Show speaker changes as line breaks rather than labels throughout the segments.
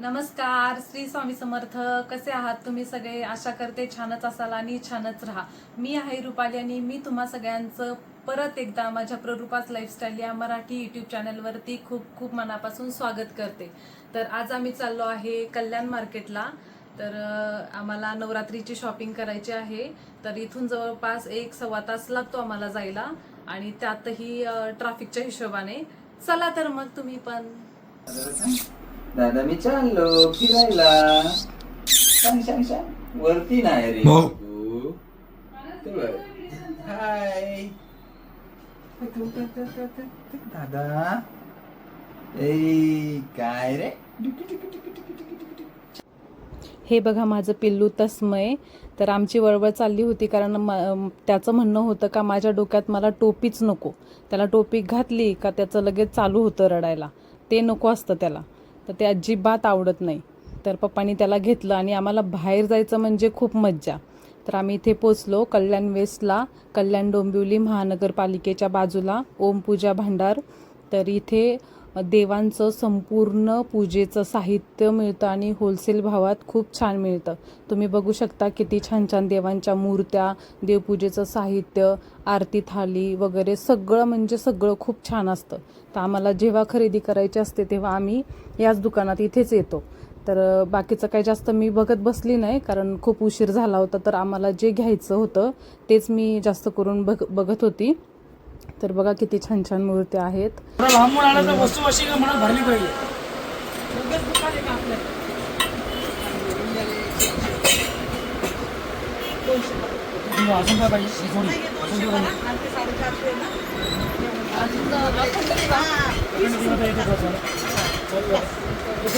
नमस्कार श्री स्वामी समर्थ. कसे आहात तुम्ही सगळे? आशा करते छानच असाल आणि छानच राहा. मी आहे रुपाली आणि मी तुम्हा सगळ्यांचं परत एकदा माझ्या प्ररूपाच लाईफस्टाईल या मराठी युट्यूब चॅनलवरती खूप खूप मनापासून स्वागत करते. तर आज आम्ही चाललो आहे कल्याण मार्केटला. तर आम्हाला नवरात्रीची शॉपिंग करायची आहे. तर इथून जवळपास एक सव्वा तास लागतो आम्हाला जायला. आणि त्यातही ट्राफिकच्या ट्रॅफिकच्या हिशोबाने. चला तर मग तुम्ही पण.
दादा मी चाललो फिरायला. सांग सांग सांग. वरती नाही रे
हो.
तू ते बघ. हाय. दादा. ए काय रे?
हे बघा माझं पिल्लू तस्मय तर आमची वळवळ चालली होती कारण म- त्याचं म्हणणं होतं का माझ्या डोक्यात मला टोपीच नको. त्याला टोपी घातली का त्याचं लगेच चालू होतं रडायला. ते नको असतं त्याला. तर ते अजिबात आवडत नाही. तर पप्पानी त्याला घेतलं आणि आम्हाला बाहेर जायचं म्हणजे खूप मज्जा. तर आम्ही इथे पोचलो कल्याण वेस्टला कल्याण डोंबिवली महानगरपालिकेच्या बाजूला ओम पूजा भांडार. तर इथे देवांचं संपूर्ण पूजेचं साहित्य मिळतं आणि होलसेल भावात खूप छान मिळतं. तुम्ही बघू शकता किती छान छान देवांच्या मूर्त्या देवपूजेचं साहित्य आरती थाली वगैरे सगळं म्हणजे सगळं खूप छान असतं. तर आम्हाला जेव्हा खरेदी करायची असते तेव्हा आम्ही याच दुकानात इथेच येतो. तर बाकीचं काही जास्त मी बघत बसली नाही कारण खूप उशीर झाला होता तर आम्हाला जे घ्यायचं होतं तेच मी जास्त करून बघ बघत होती. तर बघा किती छान छान मूर्त्या आहेत.
लहान तर वस्तू अशी मनात भरली पाहिजे?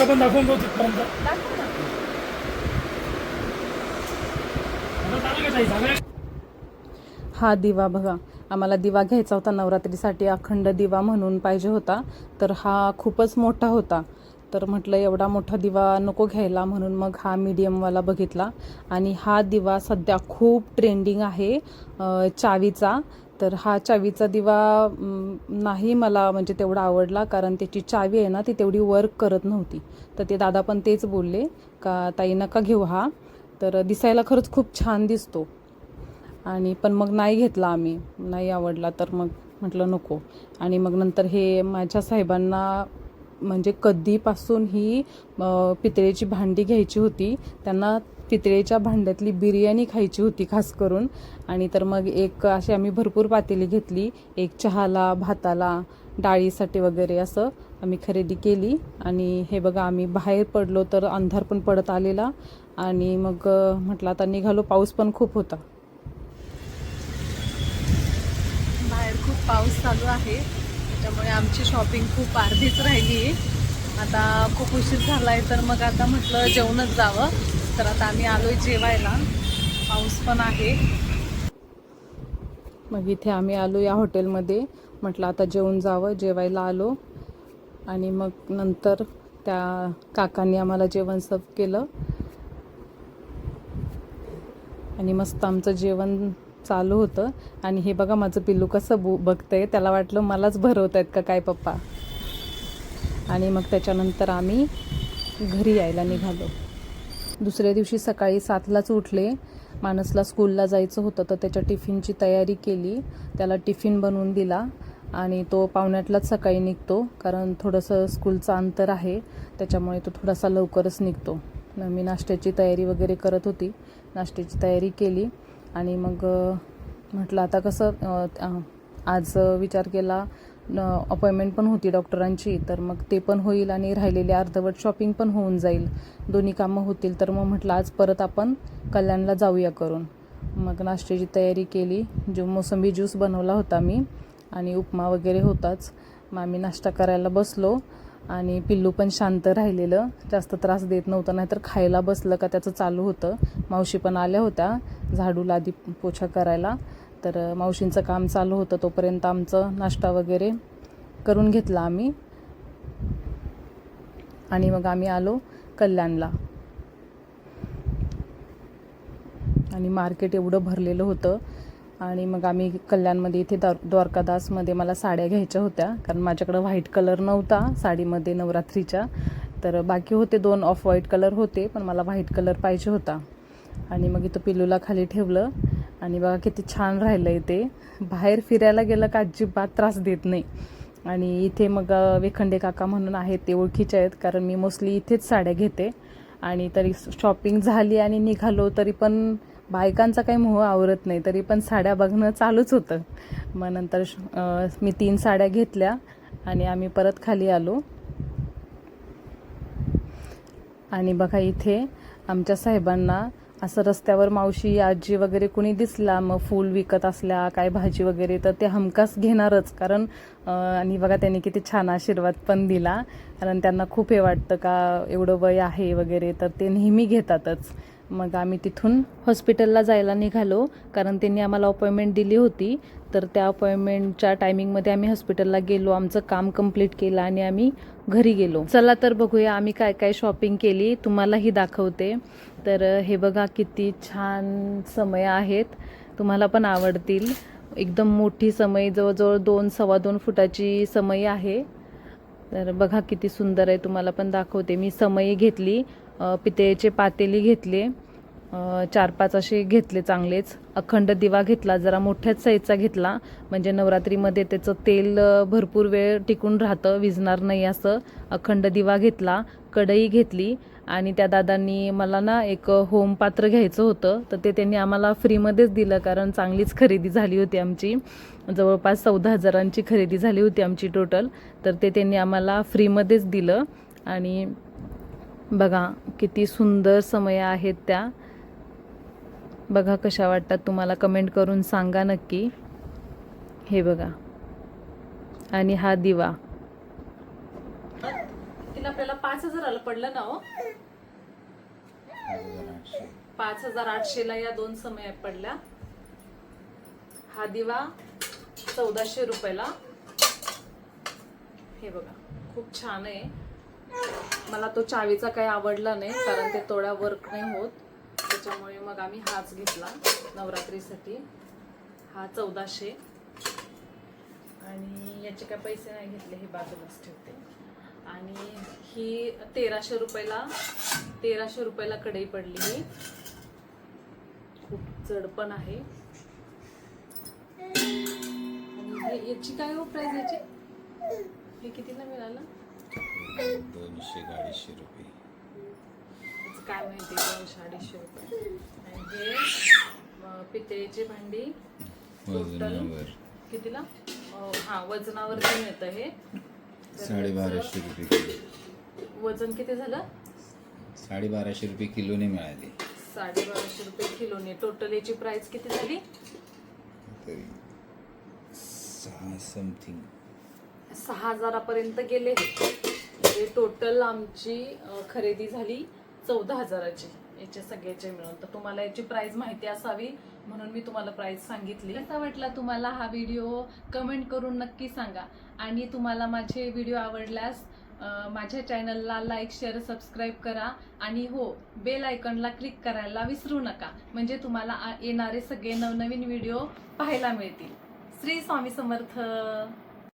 पण दाखवून तिथपर्यंत.
हा दिवा बघा. आम्हाला दिवा घ्यायचा होता नवरात्रीसाठी अखंड दिवा म्हणून पाहिजे होता तर हा खूपच मोठा होता. तर म्हटलं एवढा मोठा दिवा नको घ्यायला म्हणून मग हा मीडियमवाला बघितला. आणि हा दिवा सध्या खूप ट्रेंडिंग आहे चावीचा. तर हा चावीचा दिवा नाही मला म्हणजे तेवढा आवडला कारण त्याची चावी आहे ना ती तेवढी वर्क करत नव्हती. तर ते दादा पण तेच बोलले का ताई नका घेऊ हा. तर दिसायला खरंच खूप छान दिसतो. आणि पण मग नाही घेतला आम्ही. नाही आवडला तर मग म्हटलं नको. आणि मग नंतर हे माझ्या साहेबांना म्हणजे कधीपासून ही पितळेची भांडी घ्यायची होती. त्यांना पितळेच्या भांड्यातली बिर्याणी खायची होती खास करून. आणि तर मग एक अशी आम्ही भरपूर पातेली घेतली. एक चहाला भाताला डाळीसाठी वगैरे असं आम्ही खरेदी केली. आणि हे बघा आम्ही बाहेर पडलो तर अंधार पण पडत आलेला. आणि मग म्हटलं आता निघालो. पाऊस पण खूप होता बाहेर खूप पाऊस चालू आहे. त्याच्यामुळे आमची शॉपिंग खूप अर्धीच राहिली. आहे आता खूप उशीर झाला आहे तर मग आता म्हटलं जेवणच जावं. तर आता आम्ही आलो आहे जेवायला. पाऊस पण आहे. मग इथे आम्ही आलो या हॉटेलमध्ये म्हटलं आता जेवून जावं जेवायला आलो. आणि मग नंतर त्या काकांनी आम्हाला जेवण सर्व केलं. आणि मस्त आमचं जेवण चालू होतं. आणि हे बघा माझं पिल्लू कसं बु बघतंय त्याला वाटलं मलाच भरवत आहेत का काय पप्पा? आणि मग त्याच्यानंतर आम्ही घरी यायला निघालो. दुसऱ्या दिवशी सकाळी सातलाच उठले. माणसला स्कूलला जायचं होतं तर त्याच्या टिफिनची तयारी केली. त्याला टिफिन बनवून दिला. आणि तो पावण्यातलाच सकाळी निघतो कारण थोडंसं स्कूलचं अंतर आहे. त्याच्यामुळे तो थोडासा लवकरच निघतो. मी नाश्त्याची तयारी वगैरे करत होती. नाश्त्याची तयारी केली. आणि मग म्हटलं आता कसं आज विचार केला अपॉइंटमेंट पण होती डॉक्टरांची तर मग ते पण होईल आणि राहिलेली अर्धवट शॉपिंग पण होऊन जाईल. दोन्ही कामं होतील तर मग म्हटलं आज परत आपण कल्याणला जाऊया करून. मग नाश्त्याची तयारी केली जो मोसंबी ज्यूस बनवला होता मी आणि उपमा वगैरे होताच. मग आम्ही नाश्ता करायला बसलो. आणि पिल्लू पण शांत राहिलेलं. जास्त त्रास देत नव्हतं नाहीतर खायला बसलं का त्याचं चालू होतं. मावशी पण आल्या होत्या झाडूला आधी पोछा करायला. तर मावशींचं काम चालू होतं तोपर्यंत आमचं नाश्ता वगैरे करून घेतला आम्ही. आणि मग आम्ही आलो कल्याणला. आणि मार्केट एवढं भरलेलं होतं. आणि मग आम्ही कल्याणमध्ये इथे द्वार द्वारकादासमध्ये मला साड्या घ्यायच्या होत्या. कारण माझ्याकडं व्हाईट कलर नव्हता साडीमध्ये नवरात्रीच्या. तर बाकी होते दोन ऑफ व्हाईट कलर होते पण मला व्हाईट कलर पाहिजे होता. आणि मग इथं पिलूला खाली ठेवलं. आणि बघा किती छान राहिलं ते. बाहेर फिरायला गेलं का अजिबात त्रास देत नाही. आणि इथे मग विखंडे वेखंडे काका म्हणून आहेत ते ओळखीचे आहेत. कारण मी मोस्टली इथेच साड्या घेते. आणि तरी शॉपिंग झाली आणि निघालो तरी पण बायकांचा काही मोह आवरत नाही तरी पण साड्या बघणं चालूच होतं. मग नंतर श- मी तीन साड्या घेतल्या आणि आम्ही परत खाली आलो. आणि बघा इथे आमच्या साहेबांना असं रस्त्यावर मावशी आजी वगैरे कुणी दिसला मग फूल विकत असल्या काय भाजी वगैरे तर ते हमखास घेणारच. कारण आणि बघा त्यांनी किती छान आशीर्वाद पण दिला. कारण त्यांना खूप हे वाटतं का एवढं वय आहे वगैरे तर ते नेहमी घेतातच. मग आम्ही तिथून हॉस्पिटलला जायला निघालो. कारण त्यांनी आम्हाला अपॉइंटमेंट दिली होती. तर त्या अपॉइंटमेंटच्या टायमिंगमध्ये आम्ही हॉस्पिटलला गेलो. आमचं काम कंप्लीट केलं आणि आम्ही घरी गेलो. चला तर बघूया आम्ही काय काय शॉपिंग केली. तुम्हालाही दाखवते. तर हे बघा किती छान समय आहेत. तुम्हाला पण आवडतील. एकदम मोठी समय जवळजवळ दोन सव्वा दोन फुटाची समय आहे. तर बघा किती सुंदर आहे. तुम्हाला पण दाखवते. मी समई घेतली. पितळेचे पातेली घेतले. चार पाच असे घेतले चांगलेच. अखंड दिवा घेतला जरा मोठ्याच साईजचा घेतला. म्हणजे नवरात्रीमध्ये त्याचं तेल भरपूर वेळ टिकून राहतं विझणार नाही असं. अखंड दिवा घेतला कढई घेतली आणि त्या दादांनी मला ना एक होम पात्र घ्यायचं होतं. तर ते त्यांनी आम्हाला फ्रीमध्येच दिलं कारण चांगलीच खरेदी झाली होती आमची. जवळपास चौदा हजारांची खरेदी झाली होती आमची टोटल. तर ते त्यांनी आम्हाला फ्रीमध्येच दिलं आणि बघा किती सुंदर समय आहेत त्या. बघा कशा वाटतात तुम्हाला कमेंट करून सांगा नक्की. हे बघा. आणि हा दिवा. तिला आपल्याला पाच हजाराला पडलं ना हो? पाच हजार आठशे ला या दोन समय पडल्या. हा दिवा चौदाशे रुपयाला. हे बघा खूप छान आहे. मला तो चावीचा काही आवडला नाही कारण ते थोडा वर्क नाही होत. त्याच्यामुळे मग आम्ही हाच घेतला नवरात्रीसाठी. हा चौदाशे. आणि याचे काय पैसे नाही घेतले हे बाजूलाच ठेवते. आणि ही तेराशे रुपयाला तेराशे रुपयाला कढई पडली ही. खूप जड पण आहे. याची काय हो याची? हे कितीला मिळालं?
दोनशे अडीचशे रुपये.
काय माहिती दोनशे अडीचशे रुपये? आणि हे पितळेची भांडी
वजनावर.
कितीला? हा वजनावरती मिळतं हे.
साडेबाराशे रुपये किलो.
वजन किती झालं?
साडेबाराशे रुपये किलोने मिळाले.
साडेबाराशे रुपये किलोने. टोटल याची प्राइस किती झाली?
तरी सहा समथिंग
सहा हजारापर्यंत गेले. म्हणजे टोटल आमची खरेदी झाली चौदा हजाराची. याचे सगळ्याचे मिळून. तर तुम्हाला याची प्राइस माहिती असावी म्हणून मी तुम्हाला प्राइस सांगितली. कसा वाटला तुम्हाला हा व्हिडिओ कमेंट करून नक्की सांगा. आणि तुम्हाला माझे व्हिडिओ आवडल्यास माझ्या चॅनलला लाईक शेअर सबस्क्राईब करा. आणि हो बेल आयकॉनला क्लिक करायला विसरू नका. म्हणजे तुम्हाला आ- येणारे सगळे नवनवीन व्हिडिओ पाहायला मिळतील. श्री स्वामी समर्थ.